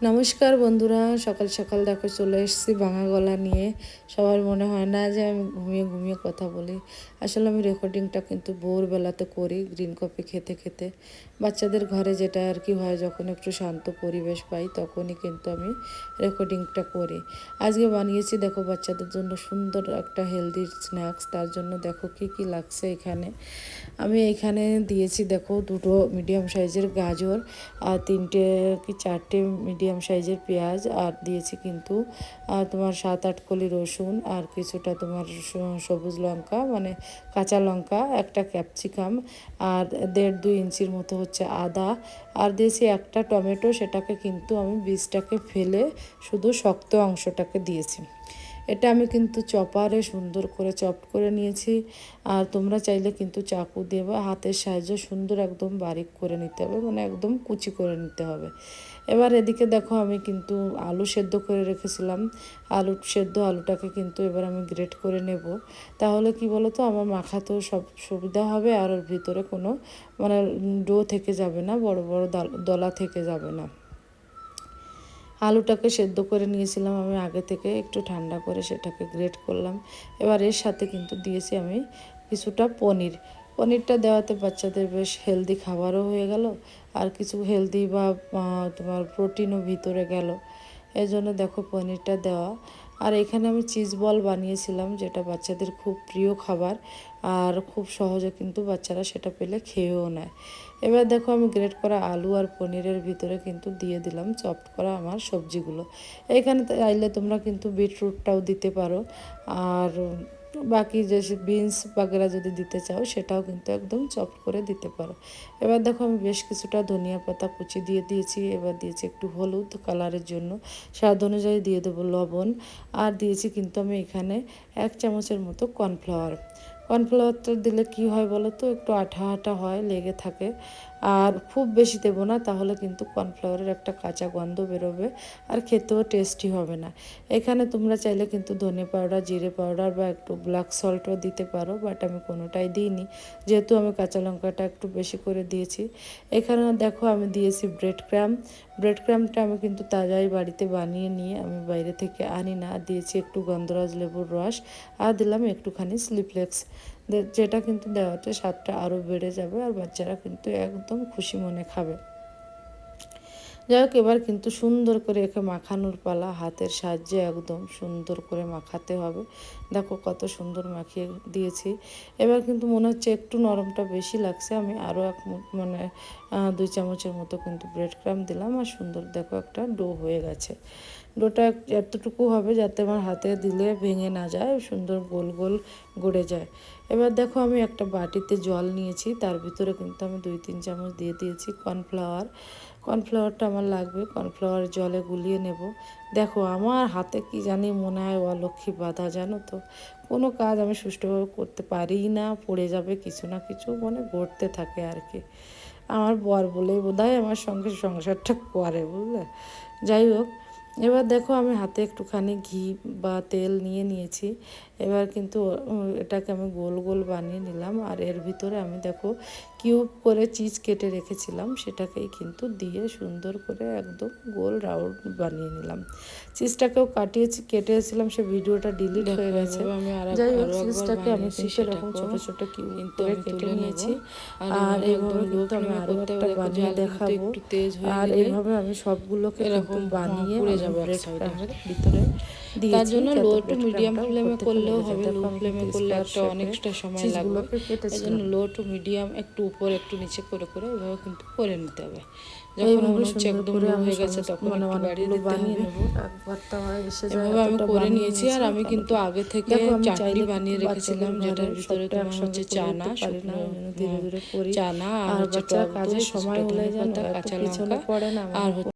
নমস্কার বন্ধুরা, সকাল সকাল দেখো চলে এসেছি ভাঙা গলা নিয়ে। সবার মনে হয় না যে আমি ঘুমিয়ে ঘুমিয়ে কথা বলি। আসলে আমি রেকর্ডিংটা কিন্তু ভোরবেলাতে করি গ্রিন কফি খেতে খেতে। বাচ্চাদের ঘরে যেটা আর কি হয়, যখন একটু শান্ত পরিবেশ পাই, তখনই কিন্তু আমি রেকর্ডিংটা করি। আজকে বানিয়েছি দেখো বাচ্চাদের জন্য সুন্দর একটা হেলদি স্ন্যাক্স তার জন্য দেখো কি কি লাগছে এখানে। আমি এখানে দিয়েছি দেখো দুটো মিডিয়াম সাইজের গাজর আর তিনটে কি চারটে মিডিয়াম সাইজের পেঁয়াজ আর দিয়েছি কিন্তু তোমার সাত আট কলি রসুন আর কিছুটা তোমার সবুজ লঙ্কা মানে কাঁচা লঙ্কা, একটা ক্যাপসিকাম আর দেড় দুই ইঞ্চির মতো হচ্ছে আদা। আর দিয়েছি একটা টমেটো, সেটাকে কিন্তু আমি বীজটাকে ফেলে শুধু শক্ত অংশটাকে দিয়েছি। এটা আমি কিন্তু চপারে সুন্দর করে চপ করে নিয়েছি। আর তোমরা চাইলে কিন্তু চাকু দিয়ে বা হাতের সাহায্যে সুন্দর একদম বারিক করে নিতে হবে মানে একদম কুচি করে নিতে হবে। এবার এদিকে দেখো আমি কিন্তু আলু সেদ্ধ করে রেখেছিলাম। আলু সেদ্ধ আলুটাকে কিন্তু এবার আমি গ্রেট করে নেব। তাহলে কি বলো তো আমার মাখাতেও সব সুবিধা হবে আর ওর ভিতরে কোনো মানে ডো থেকে যাবে না, বড় বড় দাল- দলা থেকে যাবে না। আলুটাকে সেদ্ধ করে নিয়েছিলাম আমি আগে থেকে, একটু ঠান্ডা করে সেটাকে গ্রেট করলাম। এবার এর সাথে কিন্তু দিয়েছি আমি কিছুটা পনির। পনিরটা দেওয়াতে বাচ্চাদের বেশ হেলদি খাবারও হয়ে গেল, আর কিছু হেলদি বা তোমার প্রোটিনও ভিতরে গেল। এই জন্য দেখো পনিরটা দেওয়া আর এখানে আমি চিজ বল বানিয়েছিলাম, যেটা বাচ্চাদের খুব প্রিয় খাবার আর খুব সহজে কিন্তু বাচ্চারা সেটা পেলে খেয়েও নেয়। এবার দেখো আমি গ্রেট করা আলু আর পনিরের ভিতরে কিন্তু দিয়ে দিলাম চপড করা আমার সবজিগুলো। এখানে চাইলে তোমরা কিন্তু বিটরুটটাও দিতে পারো। আর বাকি যে বিনস বাগেরা যদি দিতে চাও, সেটাও কিন্তু একদম চপ করে দিতে পারো। এবার দেখো আমি বেশ কিছুটা ধনিয়া পাতা কুচি দিয়ে দিয়েছি, এবার দিয়েছি একটু হলুদ কালারের জন্য। স্বাদ অনুযায়ী দিয়ে দেবো লবণ। আর দিয়েছি কিন্তু আমি এখানে এক চামচের মতো কর্নফ্লাওয়ার কর্নফ্লাওয়ারটা দিলে কি হয় বলো তো? একটু আঠা আঠা হয়, লেগে থাকে। আর খুব বেশি দেবো না, তাহলে কিন্তু কর্নফ্লাওয়ারের একটা কাঁচা গন্ধ বেরোবে আর খেতেও টেস্টি হবে না। এখানে তোমরা চাইলে কিন্তু ধনে পাউডার জিরে পাউডার বা একটু ব্ল্যাক সল্টও দিতে পারো বাট আমি কোনোটাই দিইনি। যেহেতু আমি কাঁচা লঙ্কাটা একটু বেশি করে দিয়েছি। এখানে দেখো আমি দিয়েছি ব্রেড ক্রাম ব্রেড ক্রামটা আমি কিন্তু তাজাই বাড়িতে বানিয়ে নিয়ে আমি বাইরে থেকে আনি না। দিয়েছি একটু গন্ধরাজ লেবুর রস আর দিলাম একটুখানি স্লিপলেক্স যেটা কিন্তু দেওয়াতে স্বাদটা আরও বেড়ে যাবে আর বাচ্চারা কিন্তু একদম খুশি মনে খাবে। যাই হোক, এবার কিন্তু সুন্দর করে একে মাখানোর পালা হাতের সাহায্যে একদম সুন্দর করে মাখাতে হবে। দেখো কত সুন্দর মাখিয়ে দিয়েছি। এবার কিন্তু মনে হচ্ছে একটু নরমটা বেশি লাগছে। আমি আরও এক মানে দুই চামচের মতো কিন্তু ব্রেড ক্রাম দিলাম আর সুন্দর দেখো একটা ডো হয়ে গেছে। ডোটা এতটুকু হবে যাতে আমার হাতে দিলে ভেঙে না যায়, সুন্দর গোল গোল গড়ে যায়। এবার দেখো আমি একটা বাটিতে জল নিয়েছি, তার ভিতরে কিন্তু আমি দুই তিন চামচ দিয়ে দিয়েছি কর্নফ্লাওয়ার কর্নফ্লাওয়ারটা আমার লাগবে কর্নফ্লাওয়ার জলে গুলিয়ে নেব। দেখো আমার হাতে কি জানি মনে হয় অলক্ষী বাধা, জানো তো? কোনো কাজ আমি সুষ্ঠুভাবে করতে পারি না, পড়ে যাবে কিছু না কিছু মানে ঘটতে থাকে আর কি। আমার বর বলেই বোধ হয় আমার সঙ্গে সংসারটা করে বুঝলে? যাই হোক এবার দেখো আমি হাতে একটুখানি ঘি বা তেল নিয়ে নিয়েছি। এবার কিন্তু এটাকে আমি গোল গোল বানিয়ে নিলাম। আর এর ভিতরে আমি দেখো কিউব করে চিজ কেটে রেখেছিলাম। সেটাকেই কিন্তু দিয়ে সুন্দর করে একদম গোল রাউন্ড বানিয়ে নিলাম। চিজটাকেও কাটিয়েছি কেটেছিলাম। সে ভিডিওটা ডিলিট হয়ে গেছে। আমি আর যাই হোক চিজটাকে আমি এরকম ছোট ছোট কিউব করে কেটে নিয়েছি। আর এইভাবে কিন্তু আমি আরও একটা বানিয়ে দেখাবো। আর এইভাবে আমি সবগুলোকে এরকম, হ্যাঁ, বানিয়ে যাবে এক ভিতরে তার জন্য লো টু মিডিয়াম ফ্লেমে করলেও হবে লো ফ্লেমে করলে একটা অনেকটা সময় লাগবে। কেটেছিলাম। জন্য লো টু মিডিয়াম একটু উপর একটু নিচে করে করে কিন্তু করে নিতে হবে। যখন মনে হচ্ছে একদম লো হয়ে গেছে তখন একটু বাড়িয়ে দিতে হবে। এভাবে আমি করে নিয়েছি আর আমি কিন্তু আগে থেকে চাটনি বানিয়ে রেখেছিলাম যেটার ভিতরে তোমার হচ্ছে চানা শুকনো করি। চানা আর হচ্ছে টক দই, সময় হলে কাঁচা লঙ্কা আর মানে।